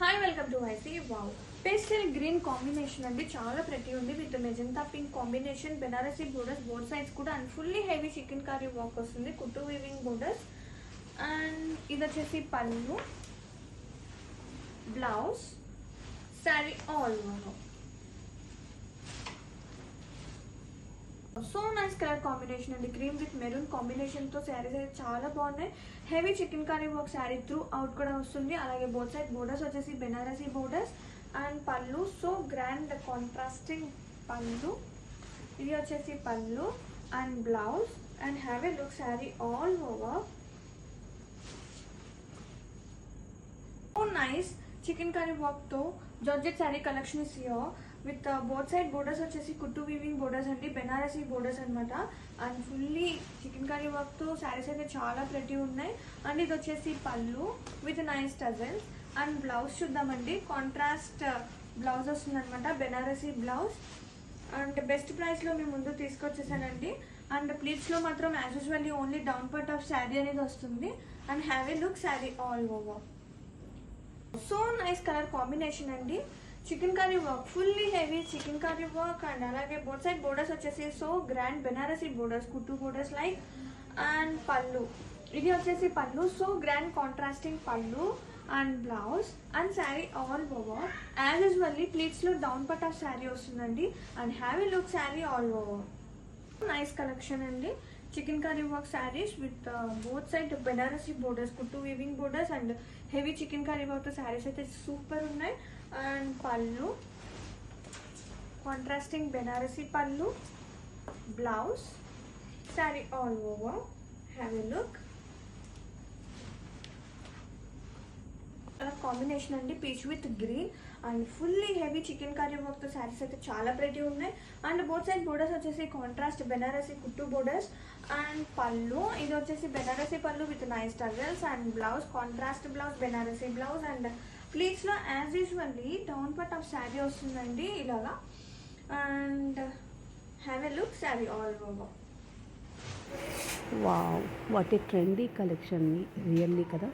Hi welcome to ఐసీ wow pastel green combination అండి చాలా ప్రతి ఉంది with magenta pink combination Banarasi borders both sides కూడా and fully heavy chikankari work వస్తుంది కుట్టు వీవింగ్ బోర్డర్స్ అండ్ ఇది వచ్చేసి pallu blouse saree all over so nice colour combination అండి క్రీమ్ విత్ మెరూన్ కాంబినేషన్తో శారీస్ అయితే చాలా బాగున్నాయి. Heavy chikankari work saree throughout కూడా వస్తుంది. అలాగే బోత్ సైడ్ బోర్డర్స్ వచ్చేసి Banarasi borders and pallu so grand contrasting pallu ఇది వచ్చేసి pallu and blouse and have a look saree all over nice chikankari వర్క్తో georgette saree collection is here with both side borders వచ్చేసి కుట్టు weaving borders అండి Banarasi borders అనమాట and fully chikankari వర్క్తో శారీస్ అయితే చాలా ప్రతి ఉన్నాయి. అండ్ ఇది వచ్చేసి pallu with nice tassels and blouse చూద్దామండి. కాంట్రాస్ట్ బ్లౌజ్ వస్తుందనమాట బెనారసీ బ్లౌజ్ అండ్ బెస్ట్ ప్రైస్లో మేము ముందు తీసుకొచ్చేసానండి. అండ్ ప్లీట్స్లో మాత్రం as usually only down part of sari అనేది వస్తుంది. And have a look sari all over so nice colour combination అండి. Chikankari work fully heavy chikankari work and అలాగే బోర్డ్ సైడ్ బోర్డర్స్ వచ్చేసి సో గ్రాండ్ బెనారసీ బోర్డర్స్ కుట్టు borders like and పళ్ళు ఇది వచ్చేసి pallu so grand contrasting pallu and blouse and sari all over as usually ప్లీట్స్లో down part of sari వస్తుందండి and heavy look sari all over nice collection అండి. Chikankari work saris with both side Banarasi borders కుట్టు weaving borders and heavy chikankari work saris అయితే super ఉన్నాయి and pallu contrasting Banarasi pallu blouse sari all over have a look combination అండి peach with green. And fully heavy chikankari వర్క్తో శారీస్ అయితే చాలా pretty ఉన్నాయి. And both side borders వచ్చేసి contrast Banarasi కుట్టు borders and పళ్ళు ఇది వచ్చేసి Banarasi pallu with nice tassels and blouse contrast blouse Banarasi blouse and ప్లీట్స్లో as usually down part of sari వస్తుందండి ఇలాగా. And have a look sari all over wow what a trendy collection really కదా?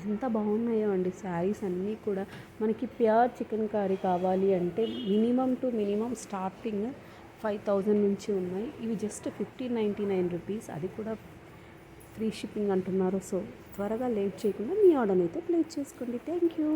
ఎంత బాగున్నాయో అండి శారీస్ అన్నీ కూడా. మనకి pure chicken curry కావాలి అంటే minimum to minimum starting five thousand నుంచి ఉన్నాయి. ఇవి just fifteen ninety nine rupees. అది కూడా ఫ్రీ షిప్పింగ్ అంటున్నారు. సో త్వరగా లేట్ చేయకుండా మీ ఆర్డర్ అయితే ప్లేస్ చేసుకోండి. Thank you.